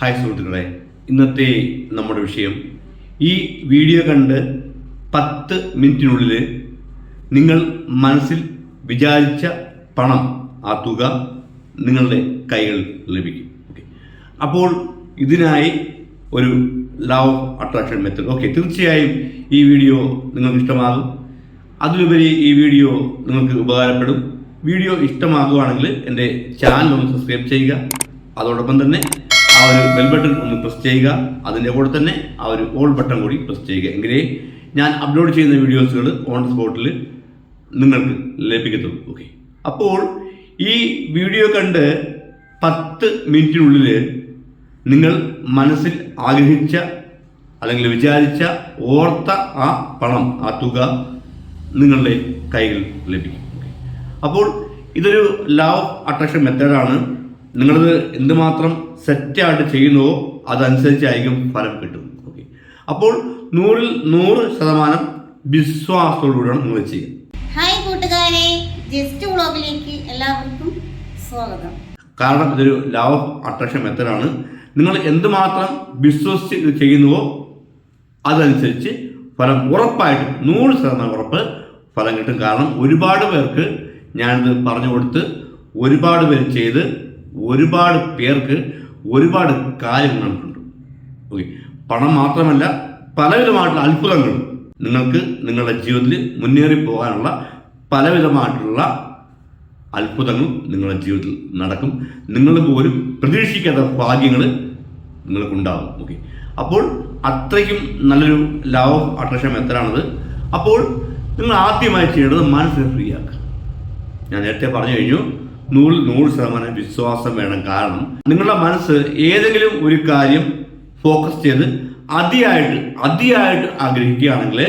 Hi സുഹൃത്തുക്കളെ ഇന്നത്തെ നമ്മുടെ വിഷയം ഈ വീഡിയോ കണ്ട് പത്ത് മിനിറ്റിനുള്ളിൽ നിങ്ങൾ മനസ്സിൽ വിചാരിച്ച പണം ആ തുക നിങ്ങളുടെ കൈകളിൽ ലഭിക്കും. ഓക്കെ അപ്പോൾ ഇതിനായി ഒരു ലവ് അട്രാക്ഷൻ മെത്തേഡ് ഓക്കെ തീർച്ചയായും ഈ വീഡിയോ നിങ്ങൾക്ക് ഇഷ്ടമാകും. അതിലുപരി ഈ വീഡിയോ നിങ്ങൾക്ക് ഉപകാരപ്പെടും. വീഡിയോ ഇഷ്ടമാകുകയാണെങ്കിൽ എന്റെ ചാനൽ ഒന്ന് സബ്സ്ക്രൈബ് ചെയ്യുക. അതോടൊപ്പം തന്നെ ആ ഒരു ബെൽ ബട്ടൺ ഒന്ന് പ്രസ് ചെയ്യുക. അതിന്റെ കൂടെ തന്നെ ആ ഒരു ഓൾ ബട്ടൺ കൂടി പ്രസ് ചെയ്യുക. എങ്കിലേ ഞാൻ അപ്ലോഡ് ചെയ്യുന്ന വീഡിയോസുകൾ ഓൺ സ്പോട്ടിൽ നിങ്ങൾക്ക് ലഭിക്കത്തുള്ളൂ. ഓക്കെ അപ്പോൾ ഈ വീഡിയോ കണ്ട് പത്ത് മിനിറ്റിനുള്ളിൽ നിങ്ങൾ മനസ്സിൽ ആഗ്രഹിച്ച അല്ലെങ്കിൽ വിചാരിച്ച ഓർത്ത ആ പണം ആ തുക നിങ്ങളുടെ കയ്യിൽ ലഭിക്കും. അപ്പോൾ ഇതൊരു ലവ് അട്രാക്ഷൻ മെത്തേഡാണ് നിങ്ങളത് എന്തുമാത്രം സെറ്റായിട്ട് ചെയ്യുന്നുവോ അതനുസരിച്ചായിരിക്കും ഫലം കിട്ടും. ഓക്കെ അപ്പോൾ നൂറിൽ നൂറ് ശതമാനം വിശ്വാസത്തോടുകൂടിയാണ് നിങ്ങൾ ചെയ്യുക. ഹായ് കൂട്ടുകാരെ. ജസ്റ്റ് വ്ളോഗിലേക്ക് എല്ലാവർക്കും സ്വാഗതം. കാരണം ഇതൊരു ലവ് അട്രാക്ഷൻ മെത്തഡാണ് നിങ്ങൾ എന്തുമാത്രം വിശ്വസിച്ച് ഇത് ചെയ്യുന്നുവോ അതനുസരിച്ച് ഫലം ഉറപ്പായിട്ടും നൂറ് ശതമാനം ഉറപ്പ് ഫലം കിട്ടും. കാരണം ഒരുപാട് പേർക്ക് ഞാനിത് പറഞ്ഞു കൊടുത്ത് ഒരുപാട് പേര് ചെയ്ത് ഒരുപാട് പേർക്ക് ഒരുപാട് കാര്യങ്ങൾ ഉണ്ട് ഓക്കെ പണം മാത്രമല്ല പലവിധമായിട്ടുള്ള അത്ഭുതങ്ങളും നിങ്ങൾക്ക് നിങ്ങളുടെ ജീവിതത്തിൽ മുന്നേറി പോകാനുള്ള പലവിധമായിട്ടുള്ള അത്ഭുതങ്ങൾ നിങ്ങളുടെ ജീവിതത്തിൽ നടക്കും. നിങ്ങൾ പോലും പ്രതീക്ഷിക്കാത്ത ഭാഗ്യങ്ങൾ നിങ്ങൾക്കുണ്ടാകും. ഓക്കെ അപ്പോൾ അത്രയ്ക്കും നല്ലൊരു ലവ് അട്രാക്ഷൻ എത്രയാണത് അപ്പോൾ നിങ്ങൾ ആദ്യമായി ചെയ്യേണ്ടത് മനസ്സിനെ ഫ്രീ ആക്കുക. ഞാൻ നേരത്തെ പറഞ്ഞു കഴിഞ്ഞു. നൂറിൽ നൂറ് ശതമാനം വിശ്വാസം വേണം. കാരണം നിങ്ങളുടെ മനസ്സ് ഏതെങ്കിലും ഒരു കാര്യം ഫോക്കസ് ചെയ്ത് അതിയായിട്ട് അതിയായിട്ട് ആഗ്രഹിക്കുകയാണെങ്കിൽ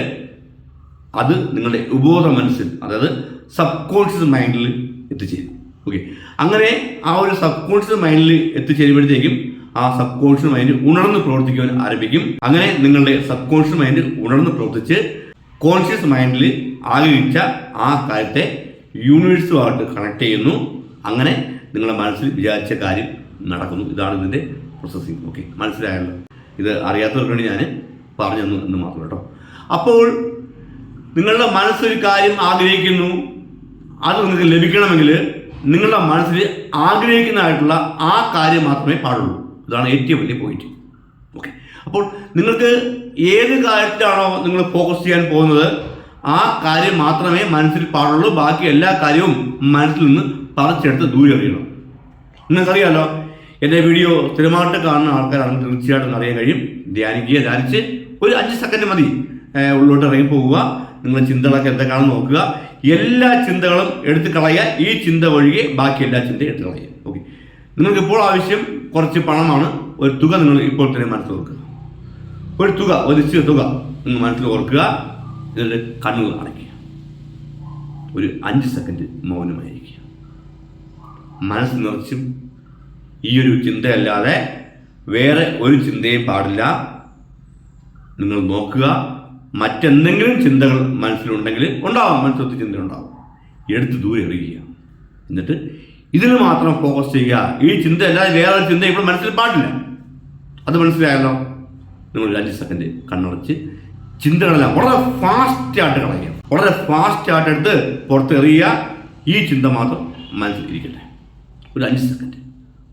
അത് നിങ്ങളുടെ ഉപബോധ മനസ്സിൽ അതായത് സബ് കോൺഷ്യസ് മൈൻഡിൽ എത്തിച്ചേരും. ഓക്കെ അങ്ങനെ ആ ഒരു സബ് കോൺഷ്യസ് മൈൻഡിൽ എത്തിച്ചേരുമ്പോഴത്തേക്കും ആ സബ് കോൺഷ്യസ് മൈൻഡ് ഉണർന്ന് പ്രവർത്തിക്കുവാൻ ആരംഭിക്കും. അങ്ങനെ നിങ്ങളുടെ സബ് കോൺഷ്യസ് മൈൻഡ് ഉണർന്ന് പ്രവർത്തിച്ച് കോൺഷ്യസ് മൈൻഡിൽ ആഗ്രഹിച്ച ആ കാര്യത്തെ യൂണിവേഴ്സുമായിട്ട് കണക്ട് ചെയ്യുന്നു. അങ്ങനെ നിങ്ങളുടെ മനസ്സിൽ വിചാരിച്ച കാര്യം നടക്കുന്നു. ഇതാണ് ഇതിന്റെ പ്രോസസ്സിങ് ഓക്കെ മനസ്സിലായല്ലോ? ഇത് അറിയാത്തവർക്ക് വേണ്ടി ഞാൻ പറഞ്ഞു തന്നു എന്ന് മാത്രം കേട്ടോ. അപ്പോൾ നിങ്ങളുടെ മനസ്സൊരു കാര്യം ആഗ്രഹിക്കുന്നു. അത് നിങ്ങൾക്ക് ലഭിക്കണമെങ്കിൽ നിങ്ങളുടെ മനസ്സിൽ ആഗ്രഹിക്കുന്നതായിട്ടുള്ള ആ കാര്യം മാത്രമേ പാടുള്ളൂ. ഇതാണ് ഏറ്റവും വലിയ പോയിന്റ് ഓക്കെ അപ്പോൾ നിങ്ങൾക്ക് ഏത് കാര്യത്തിലാണോ നിങ്ങൾ ഫോക്കസ് ചെയ്യാൻ പോകുന്നത് ആ കാര്യം മാത്രമേ മനസ്സിൽ പാടുള്ളൂ. ബാക്കി എല്ലാ കാര്യവും മനസ്സിൽ നിന്ന് പറിച്ചെടുത്ത് ദൂരെ എറിയണം നിങ്ങൾക്കറിയാലോ എന്റെ വീഡിയോ സ്ഥിരമായിട്ട് കാണുന്ന ആൾക്കാരാണെങ്കിൽ തീർച്ചയായിട്ടും അറിയാൻ കഴിയും. ധ്യാനിക്കുക ധ്യാനിച്ച് ഒരു അഞ്ച് സെക്കൻഡ് മതി. ഉള്ളോട്ട് ഇറങ്ങി പോവുക. നിങ്ങളുടെ ചിന്തകളൊക്കെ എന്തൊക്കെയാണെന്ന് നോക്കുക. എല്ലാ ചിന്തകളും എടുത്ത് കളയുക. ഈ ചിന്ത ഒഴികെ ബാക്കി എല്ലാ ചിന്തയും എടുത്ത് കളയുക. ഓക്കെ. നിങ്ങൾക്ക് ഇപ്പോൾ ആവശ്യം കുറച്ച് പണമാണ്. ഒരു തുക നിങ്ങൾ ഇപ്പോൾ തന്നെ മനസ്സിൽ ഓർക്കുക ഒരു തുക ഒരു നിശ്ചിത തുക നിങ്ങൾ മനസ്സിൽ ഓർക്കുക. എന്നിട്ട് കണ്ണുകൾ അടയ്ക്കുക. ഒരു അഞ്ച് സെക്കൻഡ് മൗനമായിരിക്കുക. മനസ്സ് നിറച്ചും ഈ ഒരു ചിന്തയല്ലാതെ വേറെ ഒരു ചിന്തയും പാടില്ല. നിങ്ങൾ നോക്കുക. മറ്റെന്തെങ്കിലും ചിന്തകൾ മനസ്സിലുണ്ടെങ്കിൽ ഉണ്ടാവും. മനസ്സിലൊത്തി ചിന്ത ഉണ്ടാവും എടുത്ത് ദൂരെ എറിയുക. എന്നിട്ട് ഇതിൽ മാത്രം ഫോക്കസ് ചെയ്യുക. ഈ ചിന്ത അല്ലാതെ വേറെ ഒരു ചിന്ത ഇപ്പോൾ മനസ്സിൽ പാടില്ല. അത് മനസ്സിലായല്ലോ? നിങ്ങൾ അഞ്ച് സെക്കൻഡ് കണ്ണടച്ച് ചിന്തകളെല്ലാം വളരെ ഫാസ്റ്റ് ആയിട്ട് കളയുക. വളരെ ഫാസ്റ്റ് ആയിട്ട് എടുത്ത് പുറത്തെറിയുക. ഈ ചിന്ത മാത്രം മനസ്സിൽ ഇരിക്കട്ടെ. ഒരു അഞ്ച് സെക്കൻഡ്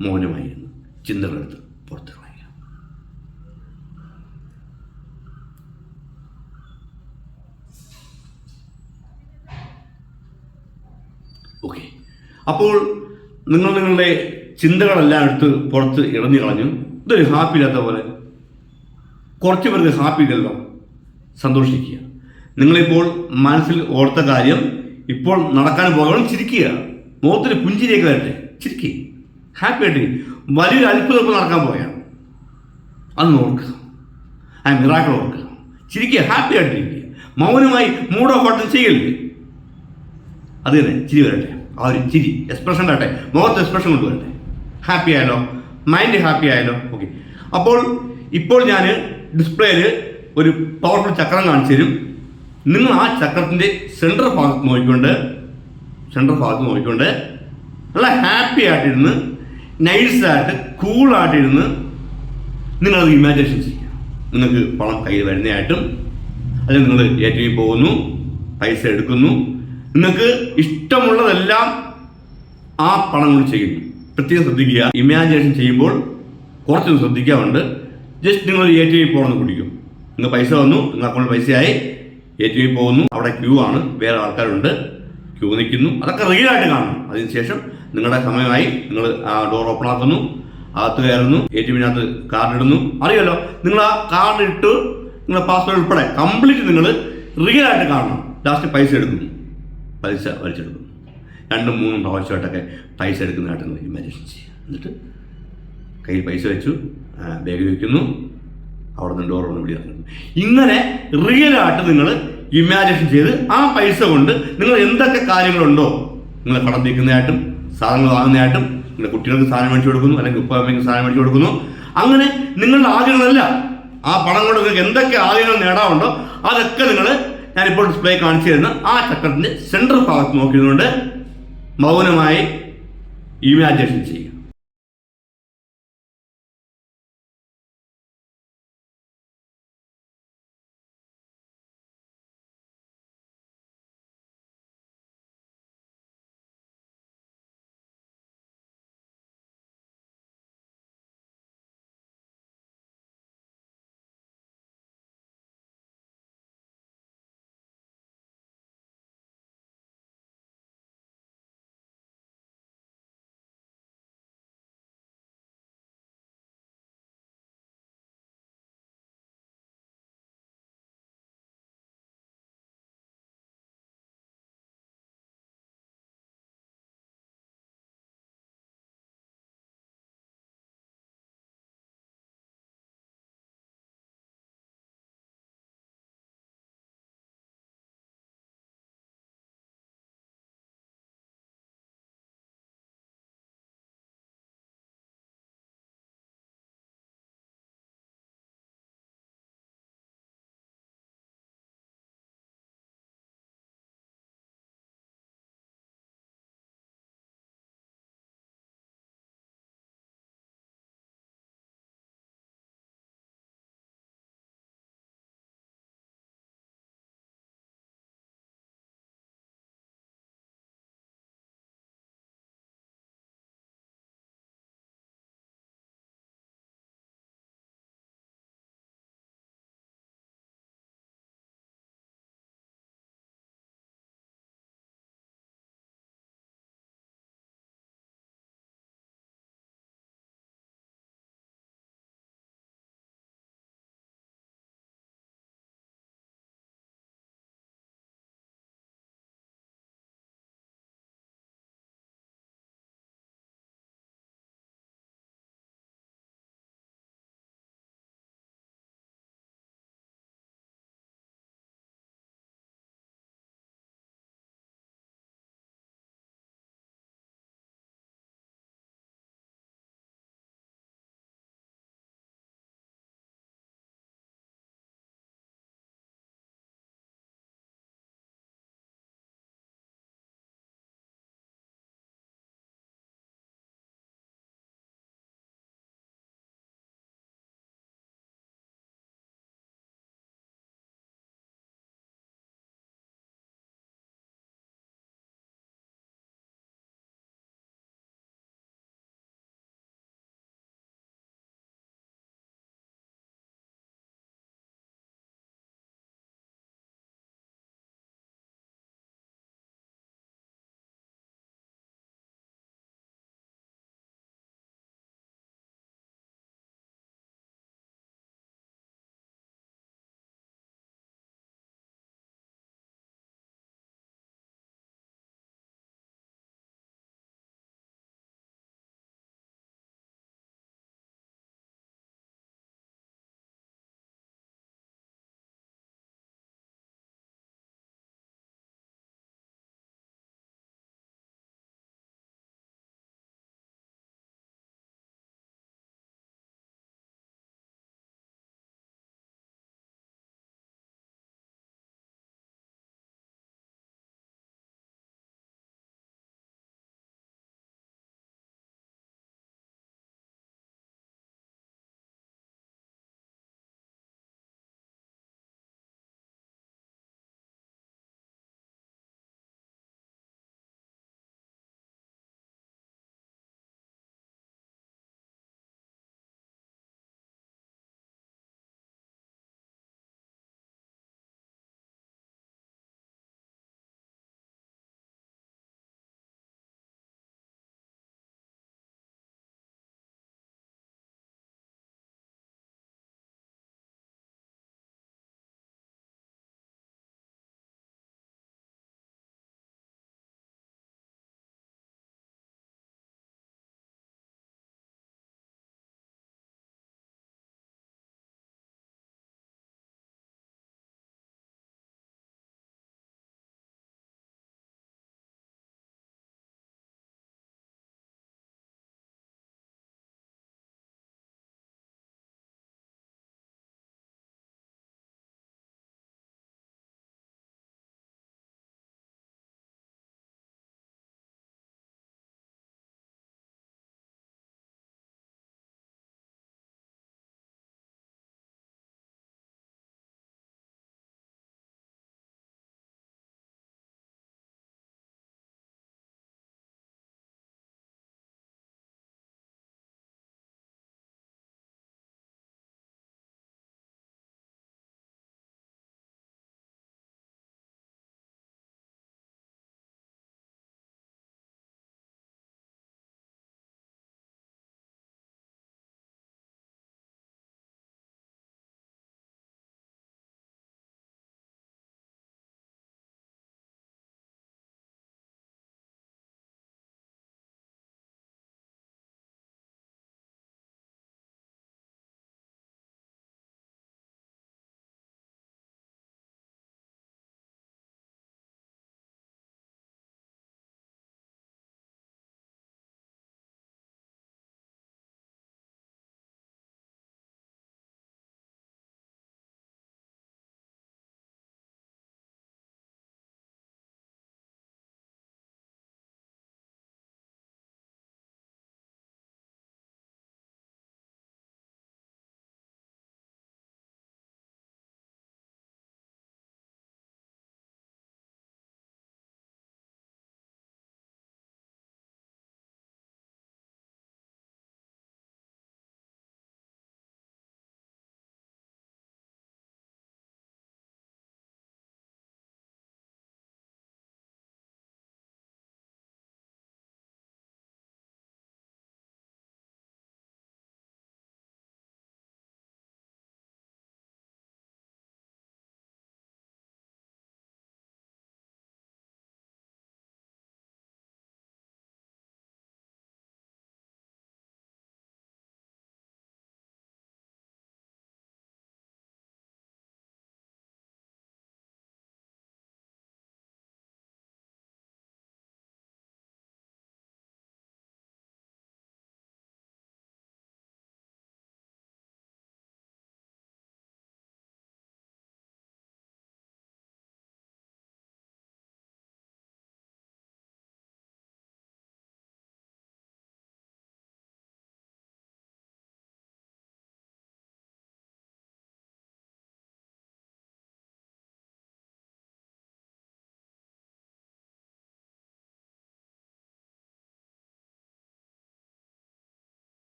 മൗനമായിരുന്നു. ചിന്തകളെടുത്ത് പുറത്തിറങ്ങി. ഓക്കെ. അപ്പോൾ നിങ്ങൾ നിങ്ങളുടെ ചിന്തകളെല്ലാം എടുത്ത് പുറത്ത് ഇറങ്ങി കളഞ്ഞു. ഇതൊരു ഹാപ്പി ഇല്ലാത്ത പോലെ. കുറച്ച് പേർക്ക് ഹാപ്പി ഇല്ലല്ലോ. സന്തോഷിക്കുക. നിങ്ങളിപ്പോൾ മനസ്സിൽ ഓർത്ത കാര്യം ഇപ്പോൾ നടക്കാൻ പോകണം ചിരിക്കുക. മുഖത്തിന് പുഞ്ചിരിയൊക്കെ വരട്ടെ. ചിരിക്കുക ഹാപ്പി ആയിട്ട് വലിയൊരു അത്ഭുതം ഇപ്പോൾ നടക്കാൻ പോവുകയാണ് അന്ന് ഓർക്കുക. ആ മിറാക്കൾ ഓർക്കുക. ചിരിക്കുക ഹാപ്പി ആയിട്ടിരിക്കുക മൗനമായി മൂഡ് ഓഫ് ആയിട്ട് ചെയ്യല്ലേ അത് തന്നെ ചിരി വരട്ടെ. ആ ഒരു ചിരി എക്സ്പ്രഷൻ വരട്ടെ മുഖത്ത് എക്സ്പ്രഷൻ കൊണ്ടുവരട്ടെ. ഹാപ്പി ആയാലോ? മൈൻഡ് ഹാപ്പി ആയാലോ? ഓക്കെ അപ്പോൾ ഇപ്പോൾ ഞാൻ ഡിസ്പ്ലേയിൽ ഒരു പവർഫുൾ ചക്രം കാണിച്ചു തരും. നിങ്ങൾ ആ ചക്രത്തിന്റെ സെൻട്രൽ ഭാഗത്ത് നോക്കിക്കൊണ്ട് സെൻട്രൽ ഭാഗത്ത് നോക്കിക്കൊണ്ട് നല്ല ഹാപ്പി ആയിട്ടിരുന്ന് നൈസായിട്ട് കൂളായിട്ടിരുന്ന് നിങ്ങളത് ഇമാജിനേഷൻ ചെയ്യുക നിങ്ങൾക്ക് പണം കയ്യിൽ വരുന്നതായിട്ടും അല്ലെങ്കിൽ നിങ്ങൾ എ ടി പോകുന്നു പൈസ എടുക്കുന്നു നിങ്ങൾക്ക് ഇഷ്ടമുള്ളതെല്ലാം ആ പണം കൊണ്ട് ചെയ്യുന്നു പ്രത്യേകം ശ്രദ്ധിക്കുക. ഇമാജിനേഷൻ ചെയ്യുമ്പോൾ കുറച്ചൊന്ന് ശ്രദ്ധിക്കാറുണ്ട്. ജസ്റ്റ് നിങ്ങൾ എ ടി വി പോകണമെന്ന് കുടിക്കും. നിങ്ങൾ പൈസ വന്നു നിങ്ങൾ അക്കൗണ്ടിൽ പൈസയായി. എ ടി വി പോകുന്നു അവിടെ ക്യൂ ആണ്. വേറെ ആൾക്കാരുണ്ട്. ക്യൂ നിൽക്കുന്നു. അതൊക്കെ റിയൽ ആയിട്ട് കാണും അതിനുശേഷം നിങ്ങളുടെ സമയമായി നിങ്ങൾ ആ ഡോർ ഓപ്പൺ ആക്കുന്നു അകത്ത് കയറുന്നു എ ടി എമ്മിനകത്ത് കാർഡ് ഇടുന്നു. അറിയാലോ നിങ്ങൾ ആ കാർഡ് ഇട്ട് നിങ്ങളുടെ പാസ്വേഡ് ഉൾപ്പെടെ കംപ്ലീറ്റ് നിങ്ങൾ റിയൽ ആയിട്ട് കാണണം. ലാസ്റ്റ് പൈസ എടുക്കുന്നു. പൈസ വലിച്ചെടുക്കുന്നു. രണ്ടും മൂന്നും പ്രാവശ്യമായിട്ടൊക്കെ പൈസ എടുക്കുന്നതായിട്ട് നിങ്ങൾ ഇമാജിനേഷൻ ചെയ്യുക. എന്നിട്ട് കയ്യിൽ പൈസ വെച്ചു ബാഗ് വയ്ക്കുന്നു അവിടെ നിന്ന് ഡോർ ഒന്ന് വിളി ഇങ്ങനെ റിയലായിട്ട് നിങ്ങൾ ഇമാജിനേഷൻ ചെയ്ത് ആ പൈസ കൊണ്ട് നിങ്ങൾ എന്തൊക്കെ കാര്യങ്ങളുണ്ടോ നിങ്ങൾ കടം തീർക്കുന്നതായിട്ടും സാധനങ്ങൾ വാങ്ങുന്നതായിട്ടും നിങ്ങളുടെ കുട്ടികൾക്ക് സാധനം മേടിച്ചു കൊടുക്കുന്നു അല്ലെങ്കിൽ ഉപ്പ അമ്മയ്ക്ക് സാധനം മേടിച്ചു കൊടുക്കുന്നു. അങ്ങനെ നിങ്ങളുടെ ആഗ്രഹങ്ങളല്ല ആ പണം കൊണ്ട് നിങ്ങൾക്ക് എന്തൊക്കെ ആഗ്രഹങ്ങൾ നേടാറുണ്ടോ അതൊക്കെ നിങ്ങൾ ഞാനിപ്പോൾ ഡിസ്പ്ലേ കാണിച്ചു തരുന്ന ആ ചക്രത്തിന്റെ സെൻട്രൽ ഭാഗത്ത് നോക്കിയതുകൊണ്ട് മൗനമായി ഇമാജിനേഷൻ ചെയ്യുക.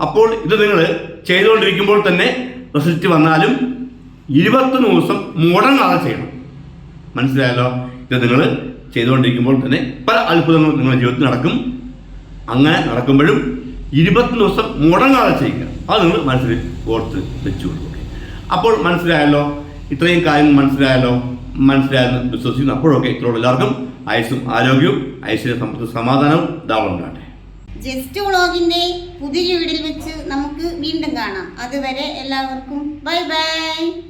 അപ്പോൾ ഇത് നിങ്ങൾ ചെയ്തുകൊണ്ടിരിക്കുമ്പോൾ തന്നെ റിസൾട്ട് വന്നാലും ഇരുപത്തൊന്ന് ദിവസം മുടങ്ങാതെ ചെയ്യണം. മനസ്സിലായല്ലോ? ഇത് നിങ്ങൾ ചെയ്തുകൊണ്ടിരിക്കുമ്പോൾ തന്നെ പല അത്ഭുതങ്ങളും നിങ്ങളുടെ ജീവിതത്തിൽ നടക്കും. അങ്ങനെ നടക്കുമ്പോഴും ഇരുപത്തൊന്ന് ദിവസം മുടങ്ങാതെ ചെയ്യുക അത് നിങ്ങൾ മനസ്സിൽ ഓർത്ത് വെച്ചു കൊടുക്കുക. അപ്പോൾ മനസ്സിലായല്ലോ? ഇത്രയും കാര്യങ്ങൾ മനസ്സിലായല്ലോ? മനസ്സിലായെന്ന് വിശ്വസിക്കുന്നു. അപ്പോഴൊക്കെ ഇത്രയുള്ള. എല്ലാവർക്കും ആയുസ്സും ആരോഗ്യവും ഐശ്വര്യ സമ്പത്ത് സമാധാനവും ധാവളം ജസ്റ്റ് വ്ളോഗിന്റെ പുതിയ വീടിൽ വെച്ച് നമുക്ക് വീണ്ടും കാണാം. അതുവരെ എല്ലാവർക്കും ബൈ ബൈ.